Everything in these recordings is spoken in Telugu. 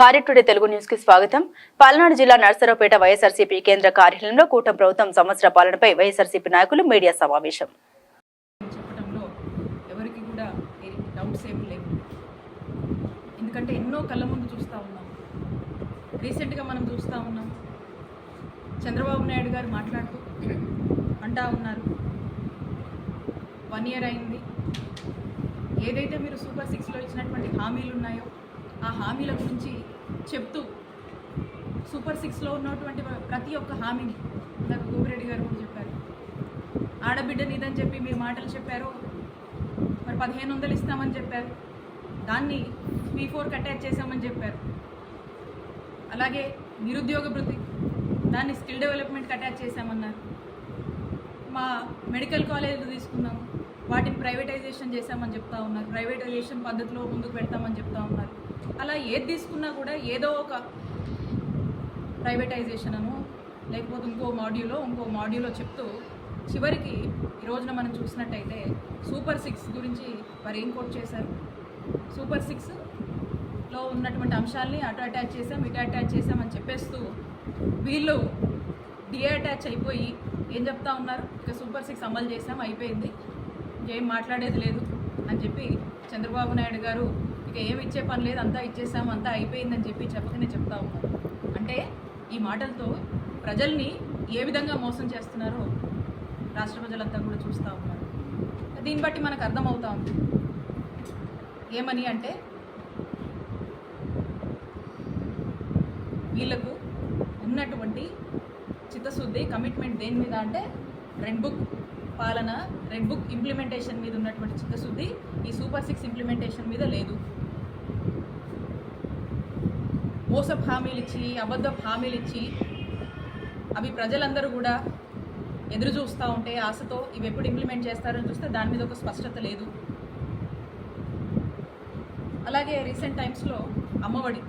భారత్ టుడే తెలుగు న్యూస్కి స్వాగతం. పల్నాడు జిల్లా నర్సరావుపేట వైఎస్ఆర్సీపీ కేంద్ర కార్యాలయంలో కూటమి ప్రభుత్వం సంవత్సర పాలనపై వైఎస్ఆర్సీపీ నాయకులు మీడియా సమావేశం. చెప్పడంలో ఎవరికి కూడా డౌట్స్ ఏమి లేవు. ఎందుకంటే ఎన్నో కళ్ళ ముందు చూస్తూ ఉన్నాం. రీసెంట్గా మనం చూస్తూ ఉన్నాం. చంద్రబాబు నాయుడు గారు మాట్లాడుతూ అంటా ఉన్నారు. వన్ ఇయర్ అయింది. ఏదైతే మీరు సూపర్ సిక్స్లో ఇచ్చినటువంటి హామీలు ఉన్నాయో ఆ హామీల గురించి చెప్తూ సూపర్ సిక్స్లో ఉన్నటువంటి ప్రతి ఒక్క హామీని ఇందాక గోపిరెడ్డి గారు కూడా చెప్పారు. ఆడబిడ్డ నీదని చెప్పి మీరు మాటలు చెప్పారు. మరి పదిహేను వందలు ఇస్తామని చెప్పారు. దాన్ని పీ ఫోర్కి అటాచ్ చేశామని చెప్పారు. అలాగే నిరుద్యోగ వృత్తి దాన్ని స్కిల్ డెవలప్మెంట్కి అటాచ్ చేశామన్నారు. మా మెడికల్ కాలేజీలు తీసుకున్నాము. వాటిని ప్రైవేటైజేషన్ చేశామని చెప్తా ఉన్నారు. ప్రైవేటైజేషన్ పద్ధతిలో ముందుకు పెడతామని చెప్తా ఉన్నారు. అలా ఏది తీసుకున్నా కూడా ఏదో ఒక ప్రైవేటైజేషన్ అను లేకపోతే ఇంకో మాడ్యూలో ఇంకో మాడ్యూలో చెప్తూ చివరికి ఈ రోజున మనం చూసినట్టయితే సూపర్ సిక్స్ గురించి వారు ఏం కోట్ చేశారు? సూపర్ సిక్స్లో ఉన్నటువంటి అంశాలని అటు అటాచ్ చేసాం ఇటు అటాచ్ చేసామని చెప్పేస్తూ వీళ్ళు డిఏ అటాచ్ అయిపోయి ఏం చెప్తా ఉన్నారు? ఇక సూపర్ సిక్స్ అమలు చేసాం అయిపోయింది. ఏం మాట్లాడేది లేదు అని చెప్పి చంద్రబాబు నాయుడు గారు ఇక ఏమి ఇచ్చే పని లేదు అంతా ఇచ్చేసాము అంతా అయిపోయిందని చెప్పి చెప్పకనే చెప్తా ఉన్నారు. అంటే ఈ మాటలతో ప్రజల్ని ఏ విధంగా మోసం చేస్తున్నారో రాష్ట్ర ప్రజలంతా కూడా చూస్తూ ఉన్నారు. దీన్ని బట్టి మనకు అర్థమవుతా ఉంది. ఏమని అంటే వీళ్ళకు ఉన్నటువంటి చిత్తశుద్ధి కమిట్మెంట్ దేని మీద అంటే రెడ్ బుక్ పాలన రెడ్ బుక్ ఇంప్లిమెంటేషన్ మీద ఉన్నటువంటి చిత్తశుద్ధి ఈ సూపర్ సిక్స్ ఇంప్లిమెంటేషన్ మీద లేదు. మోసపు హామీలు ఇచ్చి అబద్ధపు హామీలు ఇచ్చి అవి ప్రజలందరూ కూడా ఎదురు చూస్తూ ఉంటే ఆశతో ఇవి ఎప్పుడు ఇంప్లిమెంట్ చేస్తారని చూస్తే దాని మీద ఒక స్పష్టత లేదు. అలాగే రీసెంట్ టైమ్స్లో అమ్మఒడి.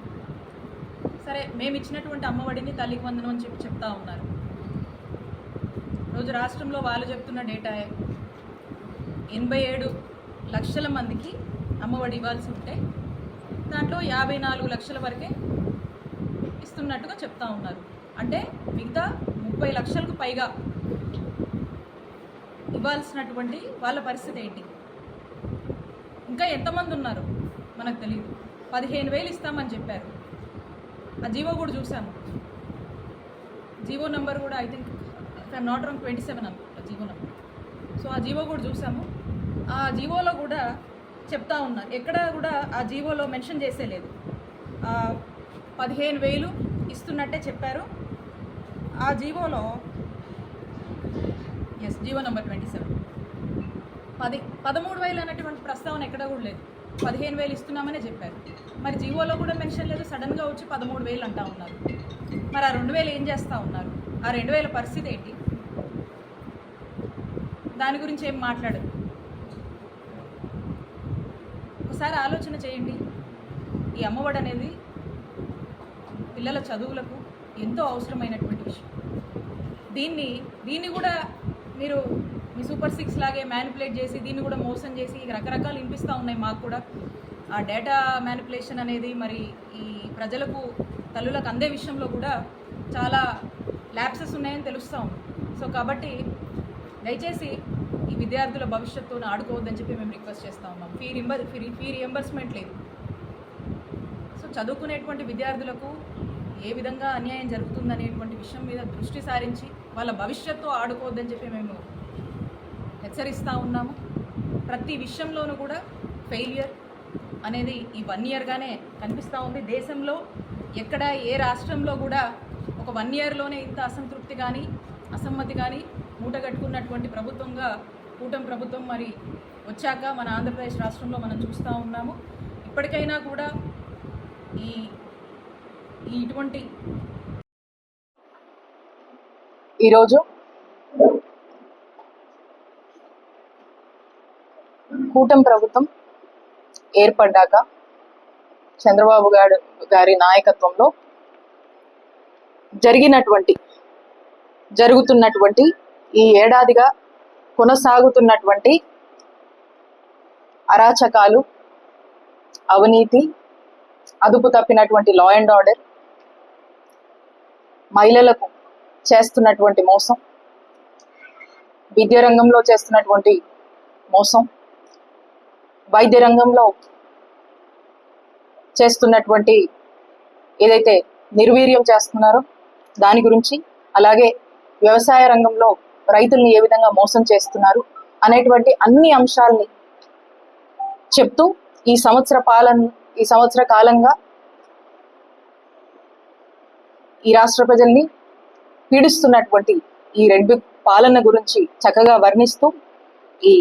సరే మేము ఇచ్చినటువంటి అమ్మఒడిని తల్లికి వందనం అని చెప్పి చెప్తా ఉన్నారు. రోజు రాష్ట్రంలో వాళ్ళు చెప్తున్న డేటా ఎనభై ఏడు లక్షల మందికి అమ్మఒడి ఇవ్వాల్సి ఉంటే దాంట్లో యాభై నాలుగు లక్షల వరకే ఇస్తున్నట్టుగా చెప్తా ఉన్నారు. అంటే మిగతా ముప్పై లక్షలకు పైగా ఇవ్వాల్సినటువంటి వాళ్ళ పరిస్థితి ఏంటి? ఇంకా ఎంతమంది ఉన్నారు? మనకు తెలియదు పదిహేను వేలు ఇస్తామని చెప్పారు. ఆ జీవో కూడా చూసాము జీవో నెంబర్ కూడా I think I'm not wrong twenty seven అనుకుంటా జీవో నెంబర్. సో ఆ జీవో కూడా చూసాము ఆ జీవోలో కూడా చెప్తా ఉన్నారు. ఎక్కడ కూడా ఆ జీవోలో మెన్షన్ చేసేలేదు. లేదు పదిహేను వేలు ఇస్తున్నట్టే చెప్పారు. ఆ జీవోలో yes GO number twenty seven పది పదమూడు వేలు అన్నటువంటి ప్రస్తావన ఎక్కడ కూడా లేదు. పదిహేను వేలు ఇస్తున్నామనే చెప్పారు. మరి జీవోలో కూడా మెన్షన్ లేదు సడన్గా వచ్చి పదమూడు వేలు అంటా ఉన్నారు. మరి ఆ రెండు వేలు ఏం చేస్తూ ఉన్నారు? ఆ రెండు వేల పరిస్థితి ఏంటి? దాని గురించి ఏం మాట్లాడరు? ఒకసారి ఆలోచన చేయండి. ఈ అమ్మఒడి అనేది పిల్లల చదువులకు ఎంతో అవసరమైనటువంటి విషయం. దీన్ని దీన్ని కూడా మీరు మీ సూపర్ సిక్స్ లాగే మ్యానిపులేట్ చేసి దీన్ని కూడా మోసం చేసి రకరకాలు వినిపిస్తూ ఉన్నాయి మాకు కూడా. ఆ డేటా మ్యానిపులేషన్ అనేది మరి ఈ ప్రజలకు తల్లులకు అందే విషయంలో కూడా చాలా ల్యాప్సెస్ ఉన్నాయని తెలుస్తూ ఉంది. సో కాబట్టి దయచేసి ఈ విద్యార్థుల భవిష్యత్తును ఆడుకోవద్దని చెప్పి మేము రిక్వెస్ట్ చేస్తూ ఉన్నాం. Fee reimburse fee fee reimbursement లేదు. చదువుకునేటువంటి విద్యార్థులకు ఏ విధంగా అన్యాయం జరుగుతుందనేటువంటి విషయం మీద దృష్టి సారించి వాళ్ళ భవిష్యత్తు ఆడుకోవద్దని చెప్పి మేము హెచ్చరిస్తూ ఉన్నాము. ప్రతి విషయంలోనూ కూడా ఫెయిలియర్ అనేది ఈ వన్ ఇయర్గానే కనిపిస్తూ ఉంది. దేశంలో ఎక్కడ ఏ రాష్ట్రంలో కూడా ఒక వన్ ఇయర్లోనే ఇంత అసంతృప్తి కానీ అసమ్మతి కానీ మూటగట్టుకున్నటువంటి ప్రభుత్వంగా కూటమి ప్రభుత్వం మరి వచ్చాక మన ఆంధ్రప్రదేశ్ రాష్ట్రంలో మనం చూస్తూ ఉన్నాము. ఇప్పటికైనా కూడా ఈ ఇటువంటి ఈరోజు కూటమి ప్రభుత్వం ఏర్పడ్డాక చంద్రబాబు గారు గారి నాయకత్వంలో జరిగినటువంటి జరుగుతున్నటువంటి ఈ ఏడాదిగా కొనసాగుతున్నటువంటి అరాచకాలు అవినీతి అదుపు తప్పినటువంటి లా అండ్ ఆర్డర్ మహిళలకు చేస్తున్నటువంటి మోసం విద్యా రంగంలో చేస్తున్నటువంటి మోసం వైద్య రంగంలో చేస్తున్నటువంటి ఏదైతే నిర్వీర్యం చేస్తున్నారో దాని గురించి అలాగే వ్యవసాయ రంగంలో రైతుల్ని ఏ విధంగా మోసం చేస్తున్నారు అనేటువంటి అన్ని అంశాలని చెప్తూ ఈ సంవత్సర పాలన ఈ సంవత్సర కాలంగా ఈ రాష్ట్ర ప్రజల్ని పీడిస్తున్నటువంటి ఈ రెండు పాలన గురించి చక్కగా వర్ణిస్తూ ఈ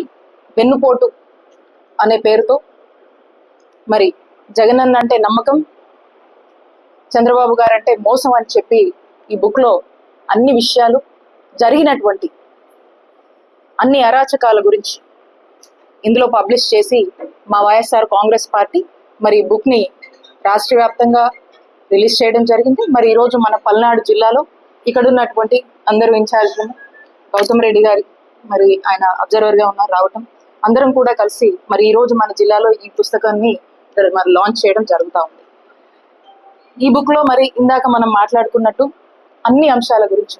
వెన్నుపోటు అనే పేరుతో మరి జగనన్న అంటే నమ్మకం చంద్రబాబు గారంటే మోసం అని చెప్పి ఈ బుక్లో అన్ని విషయాలు జరిగినటువంటి అన్ని అరాచకాల గురించి ఇందులో పబ్లిష్ చేసి మా వైఎస్ఆర్ కాంగ్రెస్ పార్టీ మరి ఈ బుక్ని రాష్ట్ర వ్యాప్తంగా రిలీజ్ చేయడం జరిగింది. మరి ఈ రోజు మన పల్నాడు జిల్లాలో ఇక్కడ ఉన్నటువంటి అందరూ ఇన్ఛార్జ్లు గౌతమ్ రెడ్డి గారి మరి ఆయన అబ్జర్వర్గా ఉన్నారు రావటం. అందరం కూడా కలిసి మరి ఈరోజు మన జిల్లాలో ఈ పుస్తకాన్ని మరి లాంచ్ చేయడం జరుగుతూ ఉంది. ఈ బుక్లో మరి ఇందాక మనం మాట్లాడుకున్నట్టు అన్ని అంశాల గురించి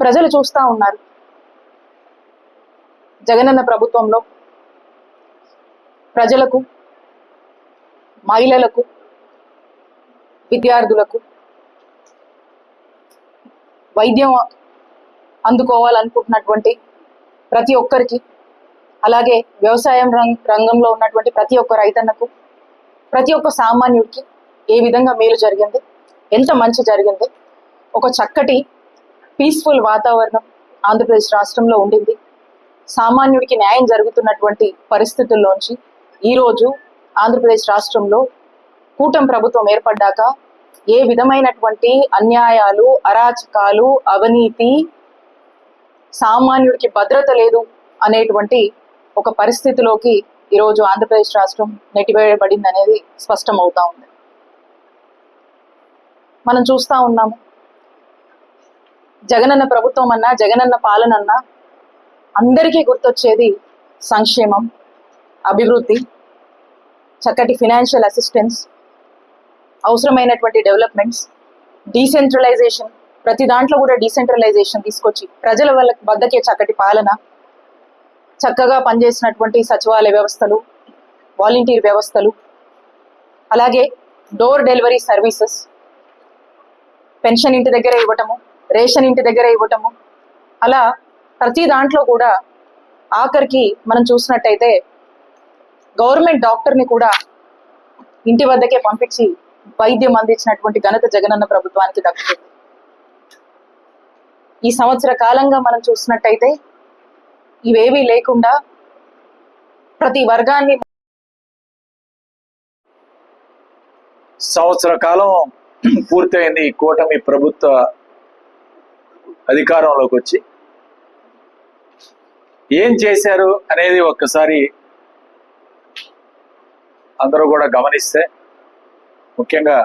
ప్రజలు చూస్తా ఉన్నారు. జగనన్న ప్రభుత్వంలో ప్రజలకు మహిళలకు విద్యార్థులకు వైద్యం అందుకోవాలనుకుంటున్నటువంటి ప్రతి ఒక్కరికి అలాగే వ్యవసాయం రంగంలో ఉన్నటువంటి ప్రతి ఒక్క రైతన్నకు ప్రతి ఒక్క సామాన్యుడికి ఏ విధంగా మేలు జరిగింది ఎంత మంచి జరిగింది ఒక చక్కటి పీస్ఫుల్ వాతావరణం ఆంధ్రప్రదేశ్ రాష్ట్రంలో ఉండింది. సామాన్యుడికి న్యాయం జరుగుతున్నటువంటి పరిస్థితుల్లోంచి ఈరోజు ఆంధ్రప్రదేశ్ రాష్ట్రంలో కూటమి ప్రభుత్వం ఏర్పడ్డాక ఏ విధమైనటువంటి అన్యాయాలు అరాచకాలు అవినీతి సామాన్యుడికి భద్రత లేదు అనేటువంటి ఒక పరిస్థితిలోకి ఈరోజు ఆంధ్రప్రదేశ్ రాష్ట్రం నెట్టివేయబడింది అనేది స్పష్టం అవుతా ఉంది. మనం చూస్తూ ఉన్నాము. జగనన్న ప్రభుత్వం అన్నా జగనన్న పాలన అన్నా అందరికీ గుర్తొచ్చేది సంక్షేమం అభివృద్ధి చక్కటి ఫినాన్షియల్ అసిస్టెన్స్ అవసరమైనటువంటి డెవలప్మెంట్స్ డీసెంట్రలైజేషన్ ప్రతి దాంట్లో కూడా డీసెంట్రలైజేషన్ తీసుకొచ్చి ప్రజల వాళ్ళ వద్దకే చక్కటి పాలన చక్కగా పనిచేసినటువంటి సచివాలయ వ్యవస్థలు వాలంటీర్ వ్యవస్థలు అలాగే డోర్ డెలివరీ సర్వీసెస్ పెన్షన్ ఇంటి దగ్గర ఇవ్వటము రేషన్ ఇంటి దగ్గర ఇవ్వటము అలా ప్రతి దాంట్లో కూడా ఆఖరికి మనం చూసినట్టయితే గవర్నమెంట్ డాక్టర్ని కూడా ఇంటి వద్దకే పంపించి వైద్యం అందించినటువంటి ఘనత జగనన్న ప్రభుత్వానికి దక్కుతుంది ఈ సంవత్సర కాలంగా మనం చూసినట్టయితే ఇవేవీ లేకుండా ప్రతి వర్గాన్ని సంవత్సర కాలం పూర్తయింది ఈ కూటమి ప్రభుత్వ అధికారంలోకి వచ్చి. ఏం చేశారు అనేది ఒక్కసారి అందరూ కూడా గమనిస్తే ముఖ్యంగా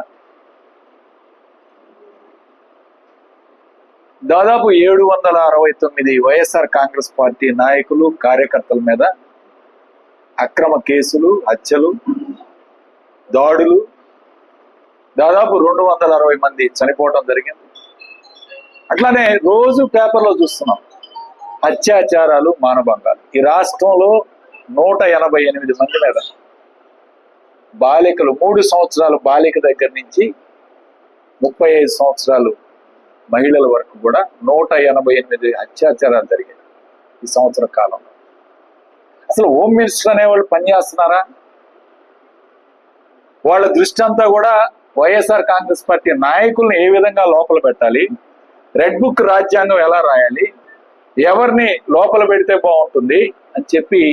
దాదాపు ఏడు వందల అరవై తొమ్మిది వైఎస్ఆర్ కాంగ్రెస్ పార్టీ నాయకులు కార్యకర్తల మీద అక్రమ కేసులు హత్యలు దాడులు దాదాపు రెండు వందల అరవై మంది చనిపోవడం జరిగింది. అట్లానే రోజు పేపర్లో చూస్తున్నాం అత్యాచారాలు మానభంగాలు. ఈ రాష్ట్రంలో నూట ఎనభై ఎనిమిది మంది మీద బాలికలు మూడు సంవత్సరాలు బాలిక దగ్గర నుంచి ముప్పై ఐదు సంవత్సరాలు మహిళల వరకు కూడా నూట ఎనభై ఎనిమిది అత్యాచారాలు జరిగాయి ఈ సంవత్సర కాలంలో. అసలు హోమ్ మినిస్టర్ అనేవాళ్ళు పనిచేస్తున్నారా వాళ్ళ దృష్టి అంతా కూడా వైఎస్ఆర్ కాంగ్రెస్ పార్టీ నాయకుల్ని ఏ విధంగా లోపల పెట్టాలి? రెడ్ బుక్ రాజ్యాంగం ఎలా రాయాలి? ఎవరిని లోపల పెడితే బాగుంటుంది అని చెప్పి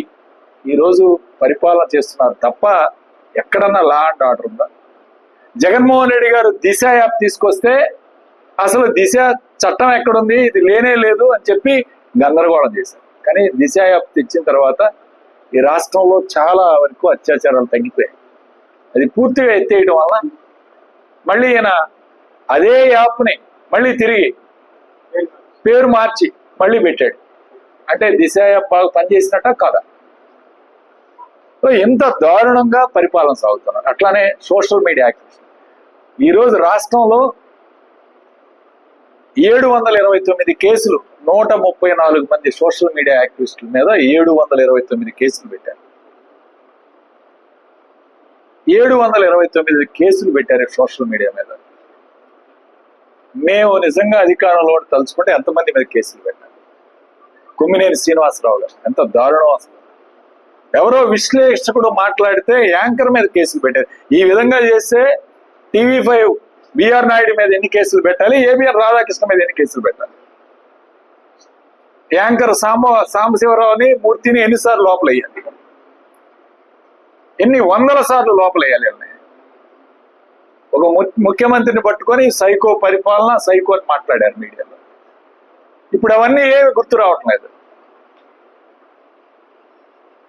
ఈరోజు పరిపాలన చేస్తున్నారు తప్ప ఎక్కడన్నా లా అండ్ ఆర్డర్ ఉందా? జగన్మోహన్ రెడ్డి గారు దిశ యాప్ తీసుకొస్తే అసలు దిశ చట్టం ఎక్కడుంది? ఇది లేనే లేదు అని చెప్పి గందరగోళం చేశారు. కానీ దిశ యాప్ తెచ్చిన తర్వాత ఈ రాష్ట్రంలో చాలా వరకు అత్యాచారాలు తగ్గిపోయాయి. అది పూర్తిగా ఎత్తేయడం వల్ల మళ్ళీ ఈయన అదే యాప్ని మళ్ళీ తిరిగి పేరు మార్చి మళ్ళీ పెట్టాడు. అంటే దిశ యాప్ బాగా పనిచేసినట్ట కాదా? ఎంత దారుణంగా పరిపాలన సాగుతున్నారు. అట్లానే సోషల్ మీడియా యాక్టివిస్ట్ ఈరోజు రాష్ట్రంలో ఏడు వందల ఇరవై తొమ్మిది కేసులు నూట ముప్పై నాలుగు మంది సోషల్ మీడియా యాక్టివిస్టుల మీద ఏడు వందల ఇరవై తొమ్మిది కేసులు పెట్టారు. ఏడు వందల ఇరవై తొమ్మిది కేసులు పెట్టారు సోషల్ మీడియా మీద. మేము నిజంగా అధికారంలో తలుచుకుంటే ఎంతమంది మీద కేసులు పెట్టారు? కుమ్మినేని శ్రీనివాసరావు గారు ఎంత దారుణం అసలు. ఎవరో విశ్లేషకుడు మాట్లాడితే యాంకర్ మీద కేసులు పెట్టారు. ఈ విధంగా చేస్తే టీవీ ఫైవ్ బిఆర్ నాయుడు మీద ఎన్ని కేసులు పెట్టాలి? ఏబిఆర్ రాధాకృష్ణ మీద ఎన్ని కేసులు పెట్టాలి? యాంకర్ సాంబ సాంబశివరావుని మూర్తిని ఎన్నిసార్లు లోపలయ్యాలి ఎన్ని వందల సార్లు లోపల వేయాలి ఒక ము- ముఖ్యమంత్రిని పట్టుకొని సైకో పరిపాలన సైకో అని మాట్లాడారు మీడియాలో. ఇప్పుడు అవన్నీ ఏమి గుర్తు రావట్లేదు.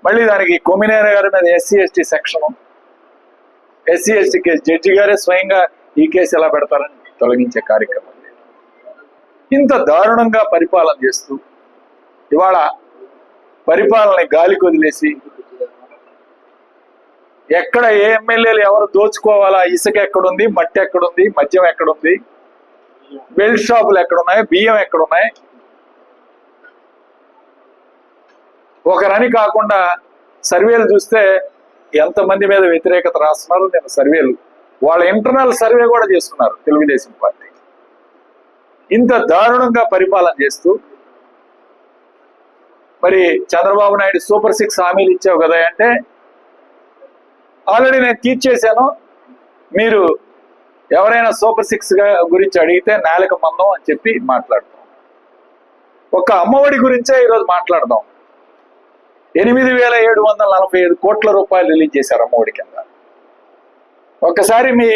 మళ్ళీ దానికి కొమినేని గారి మీద SC ST section SC ST case judge గారే స్వయంగా ఈ కేసు ఎలా పెడతారని తొలగించే కార్యక్రమం ఇంత దారుణంగా పరిపాలన చేస్తూ ఇవాళ పరిపాలన గాలికి వదిలేసి ఎక్కడ ఏ ఎమ్మెల్యేలు ఎవరు దోచుకోవాలా ఇసుక ఎక్కడుంది మట్టి ఎక్కడుంది మద్యం ఎక్కడుంది బెల్ట్ షాపులు ఎక్కడున్నాయి బియ్యం ఎక్కడున్నాయి ఒకరని కాకుండా సర్వేలు చూస్తే ఎంతమంది మీద వ్యతిరేకత రాస్తున్నారు నేను సర్వేలు. వాళ్ళ ఇంటర్నల్ సర్వే కూడా చేసుకున్నారు తెలుగుదేశం పార్టీ. ఇంత దారుణంగా పరిపాలన చేస్తూ మరి చంద్రబాబు నాయుడు సూపర్ సిక్స్ హామీలు ఇచ్చావు కదా అంటే ఆల్రెడీ నేను తీర్చేశాను మీరు ఎవరైనా సూపర్ సిక్స్ గురించి అడిగితే నేలకు మందం అని చెప్పి మాట్లాడతాం. ఒక అమ్మఒడి గురించే ఈరోజు మాట్లాడదాం. ఎనిమిది వేల ఏడు వందల నలభై ఐదు కోట్ల రూపాయలు రిలీజ్ చేశారు అమ్మఒడి కింద. ఒక్కసారి మీ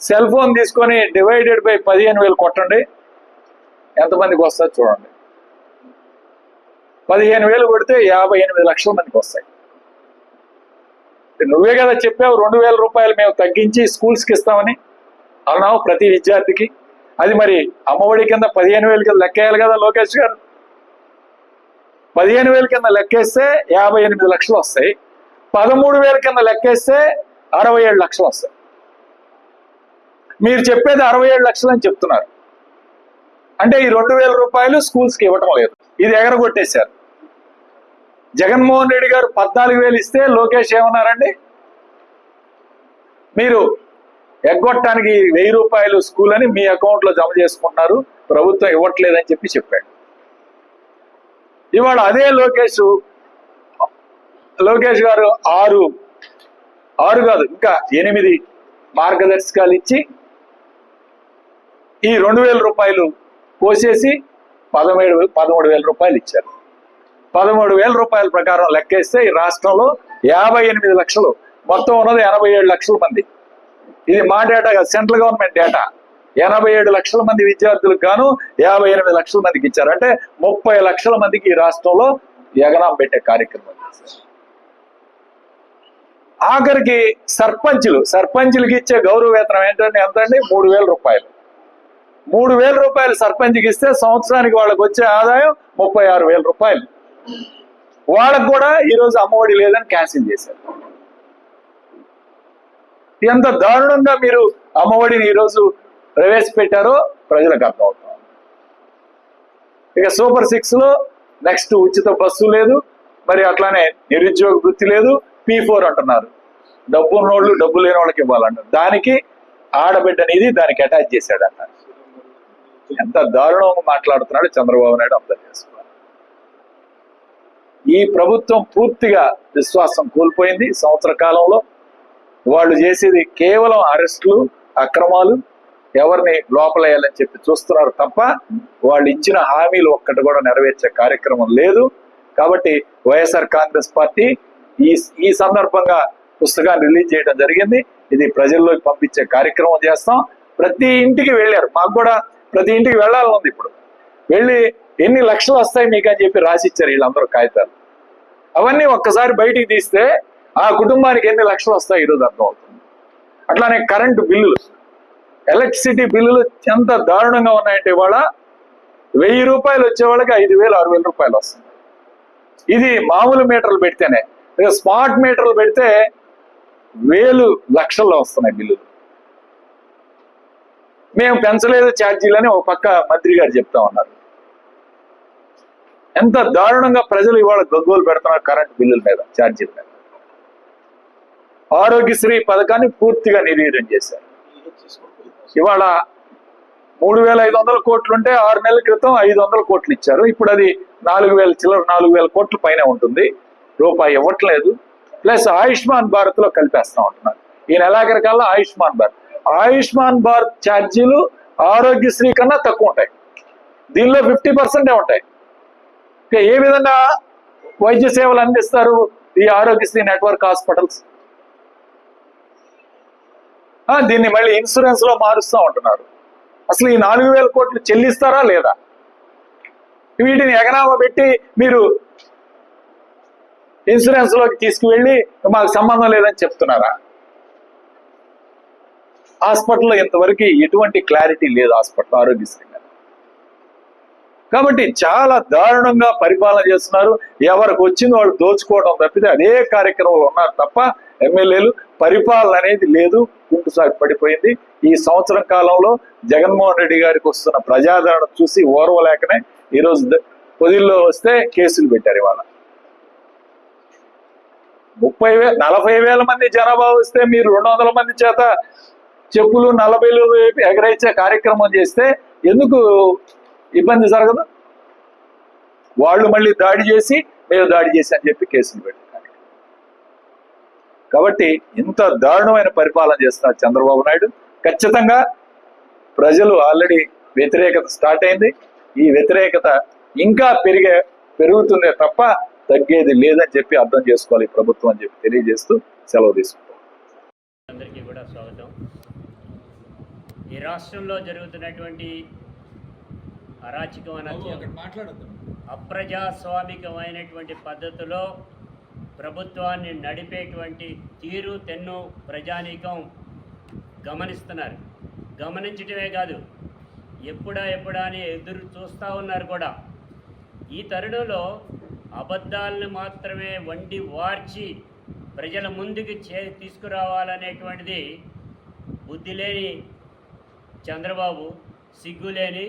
సెల్ ఫోన్ తీసుకొని డివైడెడ్ బై పదిహేను వేలు కొట్టండి. ఎంతమందికి వస్తుంది చూడండి. పదిహేను వేలు కొడితే యాభై ఎనిమిది లక్షల మందికి వస్తాయి. నువ్వే కదా చెప్పావు రెండు వేల రూపాయలు మేము తగ్గించి స్కూల్స్కి ఇస్తామని. అన్నావు ప్రతి విద్యార్థికి. అది మరి అమ్మఒడి కింద పదిహేను వేలు కింద లెక్కేయాలి కదా లోకేష్ గారు. పదిహేను వేల కింద లెక్కేస్తే యాభై ఎనిమిది లక్షలు వస్తాయి. పదమూడు వేల కింద లెక్కేస్తే అరవై ఏడు లక్షలు వస్తాయి. మీరు చెప్పేది అరవై ఏడు లక్షలు అని చెప్తున్నారు. అంటే ఈ రెండు వేల రూపాయలు స్కూల్స్కి ఇవ్వటం లేదు. ఇది ఎగరగొట్టేశారు. జగన్మోహన్ రెడ్డి గారు పద్నాలుగు వేలు ఇస్తే లోకేష్ ఏమన్నారండి? మీరు ఎగ్గొట్టడానికి వెయ్యి రూపాయలు స్కూల్ అని మీ అకౌంట్లో జమ చేసుకుంటున్నారు. ప్రభుత్వం ఇవ్వట్లేదని చెప్పి చెప్పాడు. ఇవాళ అదే లోకేష్ లోకేష్ గారు ఆరు ఆరు కాదు ఇంకా ఎనిమిది మార్గదర్శకాలు ఇచ్చి ఈ రెండు వేల రూపాయలు కోసేసి పదమూడు పదమూడు వేల రూపాయలు ఇచ్చారు. పదమూడు వేల రూపాయల ప్రకారం లెక్కేస్తే ఈ రాష్ట్రంలో యాభై ఎనిమిది లక్షలు మొత్తం ఉన్నది ఎనభై ఏడు లక్షల మంది. ఇది మా డేటా కాదు సెంట్రల్ గవర్నమెంట్ డేటా. ఎనభై ఏడు లక్షల మంది విద్యార్థులకు గాను యాభై ఎనిమిది లక్షల మందికి ఇచ్చారు. అంటే ముప్పై లక్షల మందికి ఈ రాష్ట్రంలో ఎగనాం పెట్టే కార్యక్రమం. ఆఖరికి సర్పంచులు సర్పంచులకి ఇచ్చే గౌరవ వేతనం ఏంటంటే ఎంత అండి మూడు వేల రూపాయలు. మూడు వేల రూపాయలు సర్పంచ్కి ఇస్తే సంవత్సరానికి వాళ్ళకి వచ్చే ఆదాయం ముప్పై ఆరు వేల రూపాయలు. వాళ్ళకు కూడా ఈరోజు అమ్మఒడి లేదని క్యాన్సిల్ చేశారు. ఎంత దారుణంగా మీరు అమ్మఒడిని ఈరోజు ప్రవేశపెట్టారో ప్రజలకు అర్థమవుతుంది. ఇక సూపర్ సిక్స్లో నెక్స్ట్ ఉచిత బస్సు లేదు మరి అట్లానే నిరుద్యోగ వృత్తి లేదు పీ ఫోర్ అంటున్నారు. డబ్బు ఉన్నోళ్ళు డబ్బు లేని వాళ్ళకి ఇవ్వాలంటారు. దానికి ఆడబిడ్డ అనేది దానికి అటాచ్ చేశాడంట. ఎంత దారుణంగా మాట్లాడుతున్నాడు చంద్రబాబు నాయుడు అర్థం చేసుకోవాలి. ఈ ప్రభుత్వం పూర్తిగా విశ్వాసం కోల్పోయింది. సంవత్సర కాలంలో వాళ్ళు చేసేది కేవలం అరెస్టులు అక్రమాలు ఎవరిని లోపలేయాలని చెప్పి చూస్తున్నారు తప్ప వాళ్ళు ఇచ్చిన హామీలు ఒక్కటి కూడా నెరవేర్చే కార్యక్రమం లేదు. కాబట్టి వైఎస్ఆర్ కాంగ్రెస్ పార్టీ ఈ ఈ సందర్భంగా పుస్తకాన్ని రిలీజ్ చేయడం జరిగింది. ఇది ప్రజల్లోకి పంపించే కార్యక్రమం చేస్తాం. ప్రతి ఇంటికి వెళ్ళారు. మాకు కూడా ప్రతి ఇంటికి వెళ్ళాలని ఉంది ఇప్పుడు. వెళ్ళి ఎన్ని లక్షలు వస్తాయి మీకు అని చెప్పి రాసిచ్చారు వీళ్ళందరూ కాగితాలు. అవన్నీ ఒక్కసారి బయటికి తీస్తే ఆ కుటుంబానికి ఎన్ని లక్షలు వస్తాయి ఈరోజు అర్థమవుతుంది. అట్లానే కరెంటు బిల్లులు. ఎలక్ట్రిసిటీ బిల్లులు ఎంత దారుణంగా ఉన్నాయంటే ఇవాళ వెయ్యి రూపాయలు వచ్చే వాళ్ళకి ఐదు వేలు ఆరు వేల రూపాయలు వస్తుంది ఇది మామూలు మీటర్లు పెడితేనే ఇక స్మార్ట్ మీటర్లు పెడితే వేలు లక్షల్లో వస్తున్నాయి బిల్లులు. మేము పెంచలేదు ఛార్జీలని ఒక పక్క మంత్రి గారు చెప్తా ఉన్నారు. ఎంత దారుణంగా ప్రజలు ఇవాళ గగ్గోలు పెడుతున్నారు కరెంట్ బిల్లుల మీద ఛార్జీల మీద. ఆరోగ్యశ్రీ పథకాన్ని పూర్తిగా నిర్వీర్యం చేశారు. ఇవాళ మూడు వేల ఐదు వందల కోట్లు ఉంటే ఆరు నెలల క్రితం ఐదు వందల కోట్లు ఇచ్చారు. ఇప్పుడు అది నాలుగు వేల చిల్లర నాలుగు వేల కోట్ల పైన ఉంటుంది. రూపాయి ఇవ్వట్లేదు. ప్లస్ ఆయుష్మాన్ భారత్లో కలిపేస్తా ఉంటున్నారు. ఈ నెలాఖరికల్లా ఆయుష్మాన్ భారత్. ఆయుష్మాన్ భారత్ ఛార్జీలు ఆరోగ్యశ్రీ కన్నా తక్కువ ఉంటాయి. దీనిలో ఫిఫ్టీ పర్సెంటే ఉంటాయి. ఏ విధంగా వైద్య సేవలు అందిస్తారు ఈ ఆరోగ్యశ్రీ నెట్వర్క్ హాస్పిటల్స్? దీన్ని మళ్ళీ ఇన్సూరెన్స్లో మారుస్తూ ఉంటున్నారు. అసలు ఈ నాలుగు వేల కోట్లు చెల్లిస్తారా లేదా? వీటిని ఎగనామా పెట్టి మీరు ఇన్సూరెన్స్లోకి తీసుకువెళ్ళి మాకు సంబంధం లేదని చెప్తున్నారా? హాస్పిటల్లో ఇంతవరకు ఎటువంటి క్లారిటీ లేదు హాస్పిటల్ ఆరోగ్యశ్రీ. కాబట్టి చాలా దారుణంగా పరిపాలన చేస్తున్నారు. ఎవరికి వచ్చింది వాళ్ళు దోచుకోవడం తప్పితే అదే కార్యక్రమంలో ఉన్నారు తప్ప ఎమ్మెల్యేలు పరిపాలన అనేది లేదు కుంటు సాగు పడిపోయింది. ఈ సంవత్సరం కాలంలో జగన్మోహన్ రెడ్డి గారికి వస్తున్న ప్రజాదరణ చూసి ఓర్వలేకనే ఈరోజు పొదిల్లో వస్తే కేసులు పెట్టారు ఇవాళ. ముప్పై వేల నలభై వేల మంది జనాభా వస్తే మీరు రెండు వందల మంది చేత చెప్పులు నలభైలు ఎగరైచే కార్యక్రమం చేస్తే ఎందుకు ఇబ్బంది జరగదు. వాళ్ళు మళ్ళీ దాడి చేసి మేము దాడి చేసి అని చెప్పి కేసులు పెట్టారు కాబట్టి ఇంత దారుణమైన పరిపాలన చేస్తున్నారు చంద్రబాబు నాయుడు. ఖచ్చితంగా ప్రజలు ఆల్రెడీ వ్యతిరేకత స్టార్ట్ అయింది. ఈ వ్యతిరేకత ఇంకా పెరిగే పెరుగుతుందే తప్ప తగ్గేది లేదని చెప్పి అర్థం చేసుకోవాలి ఈ ప్రభుత్వం అని చెప్పి తెలియజేస్తూ సెలవు తీసుకుంటాం అందరికీ కూడా స్వాగతం. ఈ రాష్ట్రంలో జరుగుతున్నటువంటి అరాచకం అనొచ్చు అప్రజాస్వామికమైనటువంటి పద్ధతిలో ప్రభుత్వాన్ని నడిపేటువంటి తీరు తెన్ను ప్రజానీకం గమనిస్తున్నారు. గమనించటమే కాదు ఎప్పుడా ఎప్పుడా అని ఎదురు చూస్తూ ఉన్నారు కూడా. ఈ తరుణంలో అబద్ధాలను మాత్రమే వండి వార్చి ప్రజల ముందుకు చే తీసుకురావాలనేటువంటిది బుద్ధి లేని చంద్రబాబు సిగ్గులేని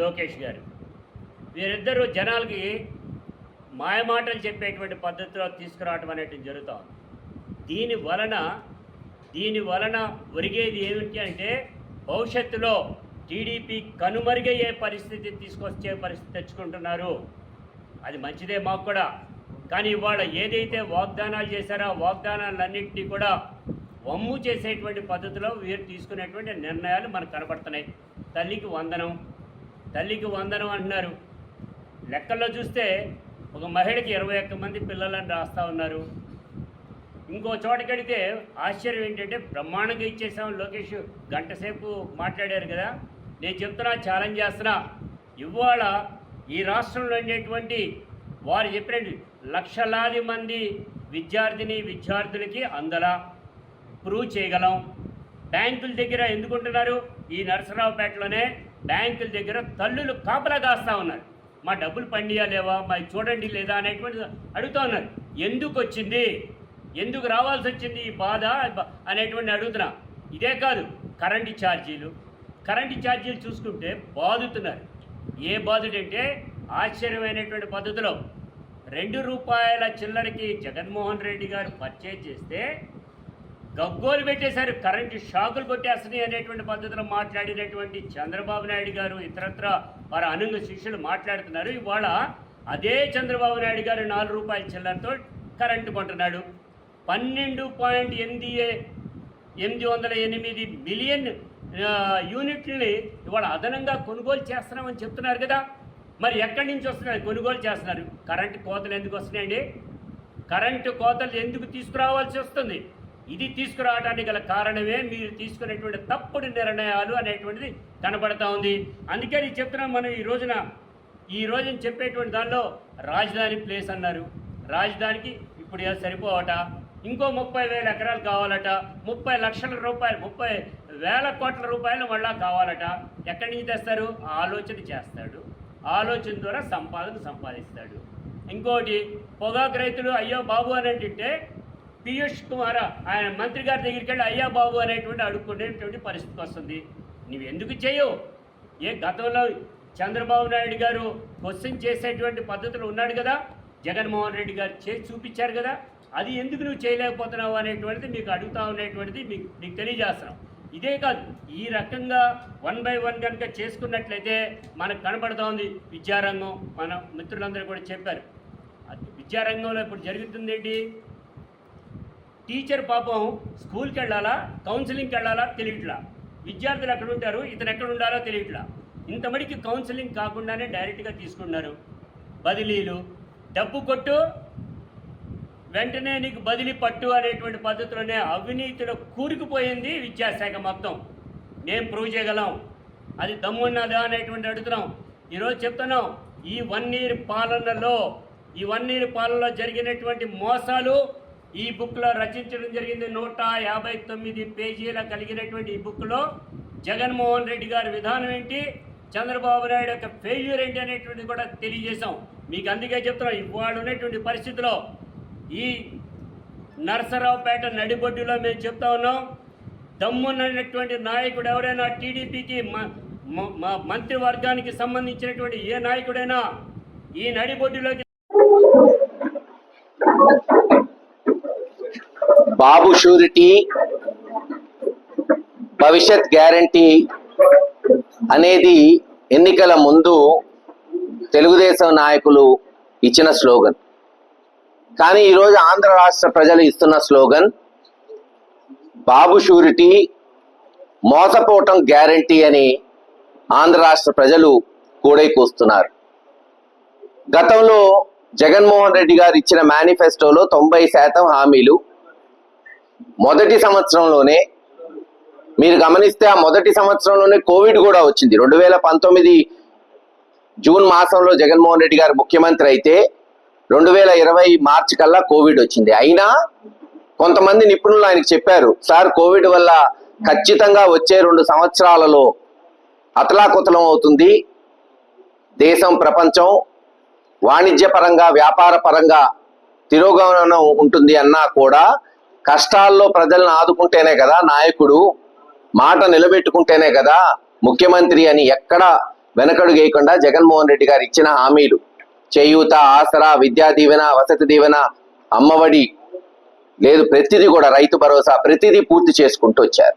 లోకేష్ గారు. వీరిద్దరూ జనాలకి మాయమాటలు చెప్పేటువంటి పద్ధతిలో తీసుకురావటం అనేటివి జరుగుతూ దీని వలన దీని వలన ఒరిగేది ఏమిటి అంటే భవిష్యత్తులో టీడీపీ కనుమరుగయ్యే పరిస్థితి తీసుకొచ్చే పరిస్థితి తెచ్చుకుంటున్నారు. అది మంచిదే మాకు కూడా. కానీ ఇవాళ ఏదైతే వాగ్దానాలు చేశారో ఆ వాగ్దానాలన్నింటినీ కూడా వమ్ము చేసేటువంటి పద్ధతిలో వీరు తీసుకునేటువంటి నిర్ణయాలు మనకు కనబడుతున్నాయి. తల్లికి వందనం తల్లికి వందనం అంటున్నారు. లెక్కల్లో చూస్తే ఒక మహిళకి ఇరవై ఒక్క మంది పిల్లలని రాస్తా ఉన్నారు. ఇంకో చోటకెడితే ఆశ్చర్యం ఏంటంటే బ్రహ్మాండంగా ఇచ్చేసాం లోకేష్. గంట సేపు మాట్లాడారు కదా. నేను చెప్తున్నా ఛాలెంజ్ చేస్తున్నా. ఇవాళ ఈ రాష్ట్రంలో ఉండేటువంటి వారు చెప్పినట్టు లక్షలాది మంది విద్యార్థిని విద్యార్థులకి అందలా ప్రూవ్ చేయగలం. బ్యాంకుల దగ్గర ఎందుకుంటున్నారు? ఈ నరసరావుపేటలోనే బ్యాంకుల దగ్గర తల్లులు కాపలా కాస్తా ఉన్నారు. మా డబ్బులు పండియా లేవా? మా చూడండి లేదా? అనేటువంటి అడుగుతా ఉన్నారు. ఎందుకు వచ్చింది? ఎందుకు రావాల్సి వచ్చింది ఈ బాధ? అనేటువంటి అడుగుతున్నా. ఇదే కాదు కరెంటు ఛార్జీలు. కరెంటు ఛార్జీలు చూసుకుంటే బాదుతున్నారు. ఏ బాధుడంటే ఆశ్చర్యమైనటువంటి పద్ధతిలో రెండు రూపాయల చిల్లరకి జగన్మోహన్ రెడ్డి గారు పర్చేజ్ చేస్తే గగ్గోలు పెట్టేశారు. కరెంటు షాకులు కొట్టేస్తున్నాయి అనేటువంటి పద్ధతిలో మాట్లాడినటువంటి చంద్రబాబు నాయుడు గారు ఇతరత్ర వారి అనుంగ శిష్యులు మాట్లాడుతున్నారు. ఇవాళ అదే చంద్రబాబు నాయుడు గారు నాలుగు రూపాయల చిల్లరతో కరెంటు కొంటున్నాడు. పన్నెండు పాయింట్ ఎనిమిది ఎనిమిది వందల ఎనిమిది మిలియన్ యూనిట్లని ఇవాళ అదనంగా కొనుగోలు చేస్తున్నామని చెప్తున్నారు కదా. మరి ఎక్కడి నుంచి వస్తున్నారు? కొనుగోలు చేస్తున్నారు. కరెంటు కోతలు ఎందుకు వస్తున్నాయండి? కరెంటు కోతలు ఎందుకు తీసుకురావాల్సి వస్తుంది? ఇది తీసుకురావడానికి గల కారణమే మీరు తీసుకునేటువంటి తప్పుడు నిర్ణయాలు అనేటువంటిది కనబడతా ఉంది. అందుకే నేను చెప్తున్నాం మనం ఈ రోజున ఈ రోజున చెప్పేటువంటి దానిలో రాజధాని ప్లేస్ అన్నారు. రాజధానికి ఇప్పుడు సరిపోవట ఇంకో ముప్పై వేల ఎకరాలు కావాలట ముప్పై లక్షల రూపాయలు ముప్పై వేల కోట్ల రూపాయలు మళ్ళా కావాలట. ఎక్కడి నుంచి తెస్తారు? ఆలోచన చేస్తాడు. ఆలోచన ద్వారా సంపాదన సంపాదిస్తాడు. ఇంకోటి పొగాకు రైతులు అయ్యో బాబు అని అంటే పీయూష్ కుమార్ ఆయన మంత్రి గారి దగ్గరికి వెళ్ళి అయ్యా బాబు అనేటువంటి అడుక్కునేటువంటి పరిస్థితి వస్తుంది. నువ్వు ఎందుకు చేయవు? ఏ గతంలో చంద్రబాబు నాయుడు గారు క్వశ్చన్ చేసేటువంటి పద్ధతులు ఉన్నాడు కదా? జగన్మోహన్ రెడ్డి గారు చేసి చూపించారు కదా? అది ఎందుకు నువ్వు చేయలేకపోతున్నావు అనేటువంటిది మీకు అడుగుతా ఉండేటువంటిది మీకు మీకు తెలియజేస్తున్నాం. ఇదే కాదు ఈ రకంగా వన్ బై వన్ కనుక చేసుకున్నట్లయితే మనకు కనబడుతూ ఉంది విద్యారంగం. మన మిత్రులందరూ కూడా చెప్పారు. అది విద్యారంగంలో ఇప్పుడు జరుగుతుంది ఏంటి టీచర్ పాపం స్కూల్కి వెళ్ళాలా కౌన్సిలింగ్కి వెళ్ళాలా తెలియట్లా. విద్యార్థులు ఎక్కడ ఉంటారు ఇతను ఎక్కడ ఉండాలో తెలియట్లా. ఇంతమడికి కౌన్సిలింగ్ కాకుండానే డైరెక్ట్గా తీసుకున్నారు బదిలీలు. డబ్బు కొట్టు వెంటనే నీకు బదిలీ పట్టు అనేటువంటి పద్ధతిలోనే అవినీతిలో కూరుకుపోయింది విద్యాశాఖ మొత్తం. మేము ప్రూవ్ చేయగలం. అది దమ్మున్నదా అనేటువంటి అడుగుతున్నాం. ఈరోజు చెప్తున్నాం ఈ వన్ ఇయర్ పాలనలో ఈ వన్ ఇయర్ పాలనలో జరిగినటువంటి మోసాలు ఈ బుక్లో రచించడం జరిగింది నూట యాభై తొమ్మిది పేజీల కలిగినటువంటి ఈ బుక్లో జగన్మోహన్ రెడ్డి గారి విధానం ఏంటి? చంద్రబాబు నాయుడు యొక్క ఫెయిల్యూర్ ఏంటి అనేటువంటిది కూడా తెలియజేశాం. మీకు అందుకే చెప్తున్నాం ఇవాళ ఉన్నటువంటి పరిస్థితిలో ఈ నరసరావుపేట నడిబొడ్డులో మేము చెప్తా ఉన్నాం దమ్మున్నటువంటి నాయకుడు ఎవరైనా టీడీపీకి మా మంత్రివర్గానికి సంబంధించినటువంటి ఏ నాయకుడైనా ఈ నడిబొడ్డులోకి బాబు షూరిటీ భవిష్యత్ గ్యారంటీ అనేది ఎన్నికల ముందు తెలుగుదేశం నాయకులు ఇచ్చిన స్లోగన్. కానీ ఈరోజు ఆంధ్ర రాష్ట్ర ప్రజలు ఇస్తున్న స్లోగన్ బాబు షూరిటీ మోసపోవటం గ్యారంటీ అని ఆంధ్ర రాష్ట్ర ప్రజలు కూడై కూస్తున్నారు. గతంలో జగన్మోహన్ రెడ్డి గారు ఇచ్చిన మేనిఫెస్టోలో తొంభై శాతం హామీలు మొదటి సంవత్సరంలోనే మీరు గమనిస్తే ఆ మొదటి సంవత్సరంలోనే కోవిడ్ కూడా వచ్చింది. రెండు వేల పంతొమ్మిది జూన్ మాసంలో జగన్మోహన్ రెడ్డి గారు ముఖ్యమంత్రి అయితే రెండు వేల ఇరవై మార్చి కల్లా కోవిడ్ వచ్చింది. అయినా కొంతమంది నిపుణులు ఆయనకు చెప్పారు సార్ కోవిడ్ వల్ల ఖచ్చితంగా వచ్చే రెండు సంవత్సరాలలో అతలాకుతలం అవుతుంది. దేశం ప్రపంచం వాణిజ్య పరంగా వ్యాపార పరంగా తిరోగమనం ఉంటుంది అన్నా కూడా కష్టాల్లో ప్రజలను ఆదుకుంటేనే కదా నాయకుడు మాట నిలబెట్టుకుంటేనే కదా ముఖ్యమంత్రి అని ఎక్కడ వెనకడు వేయకుండా జగన్మోహన్ రెడ్డి గారు ఇచ్చిన హామీలు. చేయూత ఆసరా విద్యా దీవెన వసతి దీవెన అమ్మఒడి లేదు ప్రతిదీ కూడా రైతు భరోసా ప్రతిదీ పూర్తి చేసుకుంటూ వచ్చారు.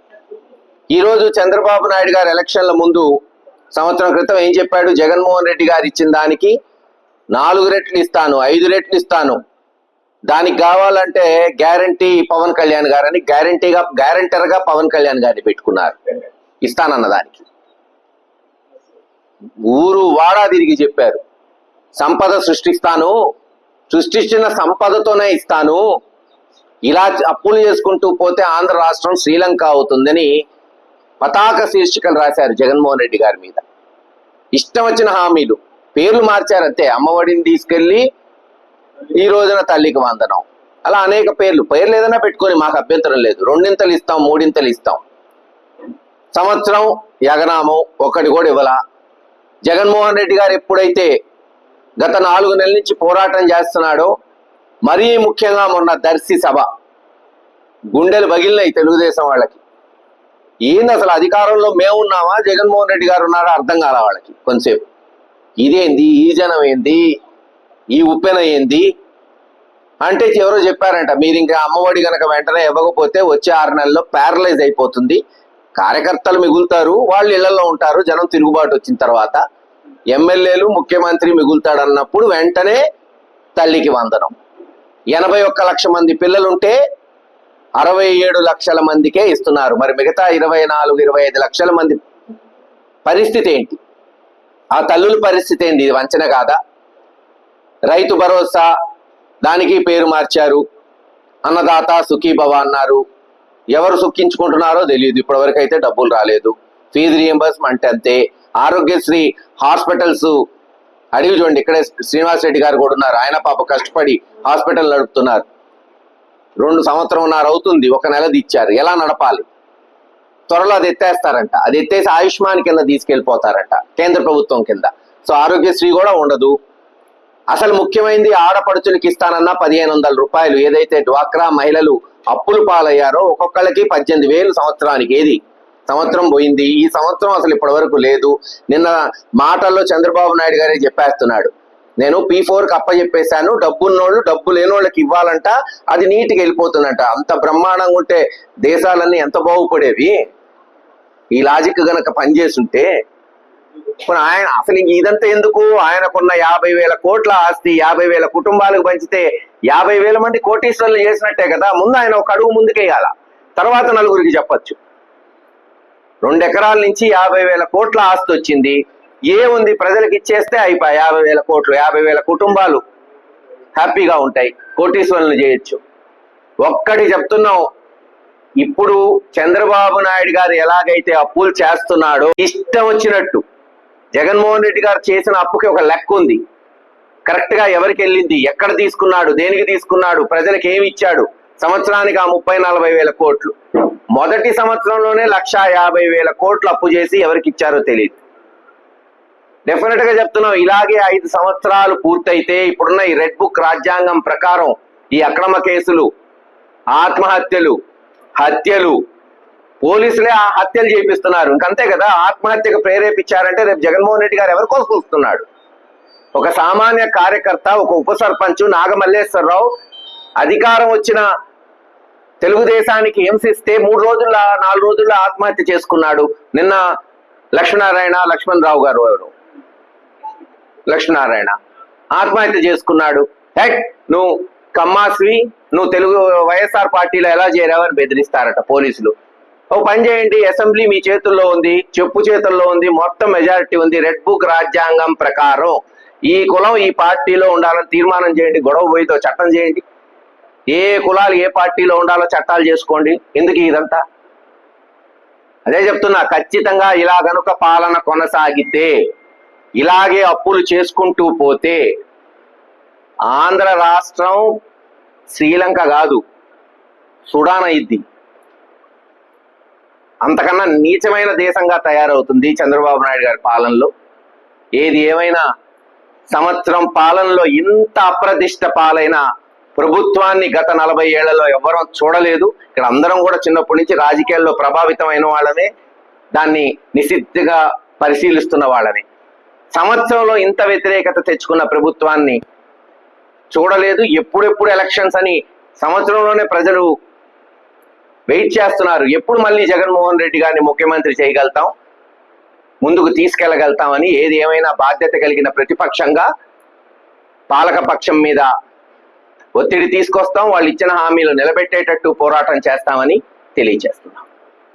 ఈరోజు చంద్రబాబు నాయుడు గారు ఎలక్షన్ల ముందు సంవత్సరం క్రితం ఏం చెప్పాడు? జగన్మోహన్ రెడ్డి గారు ఇచ్చిన దానికి నాలుగు రెట్లు ఇస్తాను ఐదు రెట్లు ఇస్తాను దానికి కావాలంటే గ్యారంటీ పవన్ కళ్యాణ్ గారని గ్యారంటీగా గ్యారంటర్గా పవన్ కళ్యాణ్ గారిని పెట్టుకున్నారు. ఇస్తానన్న దానికి. ఊరు వాడా తిరిగి చెప్పారు. సంపద సృష్టిస్తాను సృష్టించిన సంపదతోనే ఇస్తాను. ఇలా అప్పులు చేసుకుంటూ పోతే ఆంధ్ర రాష్ట్రం శ్రీలంక అవుతుందని పతాక శీర్షికలు రాశారు జగన్మోహన్ రెడ్డి గారి మీద. ఇష్టం వచ్చిన హామీలు. పేర్లు మార్చారంతే అమ్మఒడిని తీసుకెళ్ళి ఈ రోజున తల్లికి వందనం. అలా అనేక పేర్లు. పేర్లు ఏదైనా పెట్టుకొని మాకు అభ్యంతరం లేదు. రెండింతలు ఇస్తాం మూడింతలు ఇస్తాం. సంవత్సరం యగనామం ఒకటి కూడా ఇవ్వలా? జగన్మోహన్ రెడ్డి గారు ఎప్పుడైతే గత నాలుగు నెలల నుంచి పోరాటం చేస్తున్నాడో మరీ ముఖ్యంగా మొన్న దర్శి సభ. గుండెలు పగిలినాయి తెలుగుదేశం వాళ్ళకి. ఏంది అసలు అధికారంలో మేము ఉన్నామా? జగన్మోహన్ రెడ్డి గారు ఉన్నారా? అర్థం కాల వాళ్ళకి. కొంతసేపు. ఇదేంది? ఈ జనం ఏంది? ఈ ఉప్పెన ఏంది? అంటే ఎవరో చెప్పారంట మీరు ఇంకా అమ్మఒడి గనక వెంటనే ఇవ్వకపోతే వచ్చే ఆరు నెలల్లో ప్యారలైజ్ అయిపోతుంది. కార్యకర్తలు మిగులుతారు వాళ్ళు ఇళ్ళలో ఉంటారు జనం తిరుగుబాటు వచ్చిన తర్వాత. ఎమ్మెల్యేలు ముఖ్యమంత్రి మిగులుతాడన్నప్పుడు వెంటనే తల్లికి వందనం. ఎనభై ఒక్క లక్ష మంది పిల్లలుంటే అరవై ఏడు లక్షల మందికే ఇస్తున్నారు. మరి మిగతా ఇరవై నాలుగు ఇరవై ఐదు లక్షల మంది పరిస్థితి ఏంటి? ఆ తల్లుల పరిస్థితి ఏంటి ఇది వంచన కాదా? రైతు భరోసా దానికి పేరు మార్చారు. అన్నదాత సుఖీభవ అన్నారు. ఎవరు సుఖించుకుంటున్నారో తెలియదు. ఇప్పటివరకు అయితే డబ్బులు రాలేదు. ఫీజు రియంబర్స్మెంట్ అంతే. ఆరోగ్యశ్రీ హాస్పిటల్స్ అడిగి చూడండి. ఇక్కడే శ్రీనివాస్ రెడ్డి గారు కూడా ఉన్నారు. ఆయన పాప కష్టపడి హాస్పిటల్ నడుపుతున్నారు. రెండు సంవత్సరంన్నర అవుతుంది. ఒక నెలది ఇచ్చారు. ఎలా నడపాలి? త్వరలో అది ఎత్తేస్తారంట. అది ఎత్తేసి ఆయుష్మాన్ కింద తీసుకెళ్ళిపోతారంట కేంద్ర ప్రభుత్వం కింద. సో ఆరోగ్యశ్రీ కూడా ఉండదు. అసలు ముఖ్యమైనది ఆడపడుచులకి ఇస్తానన్న పదిహేను వందల రూపాయలు. ఏదైతే డ్వాక్రా మహిళలు అప్పులు పాలయ్యారో ఒక్కొక్కళ్ళకి పద్దెనిమిది వేలు సంవత్సరానికి. ఏది? సంవత్సరం పోయింది. ఈ సంవత్సరం అసలు ఇప్పటి వరకు లేదు. నిన్న మాటల్లో చంద్రబాబు నాయుడు గారే చెప్పేస్తున్నాడు. నేను పీ ఫోర్కి అప్పచెప్పేశాను డబ్బున్నోళ్ళు డబ్బు లేనోళ్ళకి ఇవ్వాలంట. అది నీటికి వెళ్ళిపోతుందంట. అంత బ్రహ్మాండంగా ఉంటే దేశాలన్నీ ఎంత బాగుపడేవి? ఈ లాజిక్ గనక పనిచేస్తుంటే ఇప్పుడు ఆయన అసలు ఇదంతా ఎందుకు? ఆయనకున్న యాభై వేల కోట్ల ఆస్తి యాభై వేల కుటుంబాలకు పంచితే యాభై వేల మంది కోటీశ్వర్లు చేసినట్టే కదా? ముందు ఆయన ఒక అడుగు ముందుకేయాల. తర్వాత నలుగురికి చెప్పొచ్చు. రెండు ఎకరాల నుంచి యాభై వేల కోట్ల ఆస్తి వచ్చింది. ఏముంది ప్రజలకు ఇచ్చేస్తే అయిపోయి యాభై వేల కోట్లు యాభై వేల కుటుంబాలు హ్యాపీగా ఉంటాయి కోటీశ్వరులు చేయొచ్చు. ఒక్కటి చెప్తున్నాం. ఇప్పుడు చంద్రబాబు నాయుడు గారు ఎలాగైతే అప్పులు చేస్తున్నాడో ఇష్టం వచ్చినట్టు జగన్మోహన్ రెడ్డి గారు చేసిన అప్పుకి ఒక లెక్క ఉంది. కరెక్ట్గా ఎవరికి వెళ్ళింది? ఎక్కడ తీసుకున్నాడు? దేనికి తీసుకున్నాడు? ప్రజలకు ఏమి ఇచ్చాడు? సంవత్సరానికి ఆ ముప్పై నలభై వేల కోట్లు. మొదటి సంవత్సరంలోనే లక్ష యాభై వేల కోట్లు అప్పు చేసి ఎవరికి ఇచ్చారో తెలియదు డెఫినెట్గా చెప్తున్నాం ఇలాగే ఐదు సంవత్సరాలు పూర్తయితే ఇప్పుడున్న ఈ రెడ్ బుక్ రాజ్యాంగం ప్రకారం ఈ అక్రమ కేసులు ఆత్మహత్యలు హత్యలు పోలీసులే ఆ హత్యలు చేపిస్తున్నారు. ఇంకంతే కదా ఆత్మహత్యకు ప్రేరేపించారంటే రేపు జగన్మోహన్ రెడ్డి గారు ఎవరికో చూస్తున్నాడు. ఒక సామాన్య కార్యకర్త ఒక ఉప సర్పంచ్ నాగమల్లేశ్వరరావు అధికారం వచ్చిన తెలుగుదేశానికి హింసిస్తే మూడు రోజుల్లో నాలుగు రోజుల్లో ఆత్మహత్య చేసుకున్నాడు. నిన్న లక్ష్మీనారాయణ లక్ష్మణ్ రావు గారు ఎవరు? లక్ష్మీనారాయణ ఆత్మహత్య చేసుకున్నాడు. హెట్ నువ్వు కమ్మాస్వి నువ్వు తెలుగు వైఎస్ఆర్ పార్టీలో ఎలా చేరావని బెదిరిస్తారట పోలీసులు. ఓ పని చేయండి అసెంబ్లీ మీ చేతుల్లో ఉంది చెప్పు చేతుల్లో ఉంది మొత్తం మెజారిటీ ఉంది రెడ్ బుక్ రాజ్యాంగం ప్రకారం. ఈ కులం ఈ పార్టీలో ఉండాలని తీర్మానం చేయండి గొడవ పోయితో చట్టం చేయండి. ఏ కులాలు ఏ పార్టీలో ఉండాలో చట్టాలు చేసుకోండి ఎందుకు ఇదంతా? అదే చెప్తున్నా ఖచ్చితంగా ఇలా గనుక పాలన కొనసాగితే ఇలాగే అప్పులు చేసుకుంటూ పోతే ఆంధ్ర రాష్ట్రం శ్రీలంక కాదు సుడాన్ అయింది అంతకన్నా నీచమైన దేశంగా తయారవుతుంది చంద్రబాబు నాయుడు గారి పాలనలో. ఏది ఏమైనా సంవత్సరం పాలనలో ఇంత అప్రతిష్ట పాలైన ప్రభుత్వాన్ని గత నలభై ఏళ్ళలో ఎవరూ చూడలేదు. ఇక్కడ అందరం కూడా చిన్నప్పటి నుంచి రాజకీయాల్లో ప్రభావితమైన వాళ్ళమే. దాన్ని నిశిద్ధిగా పరిశీలిస్తున్న వాళ్ళమే. సంవత్సరంలో ఇంత వ్యతిరేకత తెచ్చుకున్న ప్రభుత్వాన్ని చూడలేదు. ఎప్పుడెప్పుడు ఎలక్షన్స్ అని సంవత్సరంలోనే ప్రజలు వెయిట్ చేస్తున్నారు. ఎప్పుడు మళ్ళీ జగన్మోహన్ రెడ్డి గారిని ముఖ్యమంత్రి చేయగలుగుతాం? ముందుకు తీసుకెళ్ళగలుగుతామని ఏది ఏమైనా బాధ్యత కలిగిన ప్రతిపక్షంగా పాలక పక్షం మీద ఒత్తిడి తీసుకొస్తాం. వాళ్ళు ఇచ్చిన హామీలు నిలబెట్టేటట్టు పోరాటం చేస్తామని తెలియజేస్తున్నాం.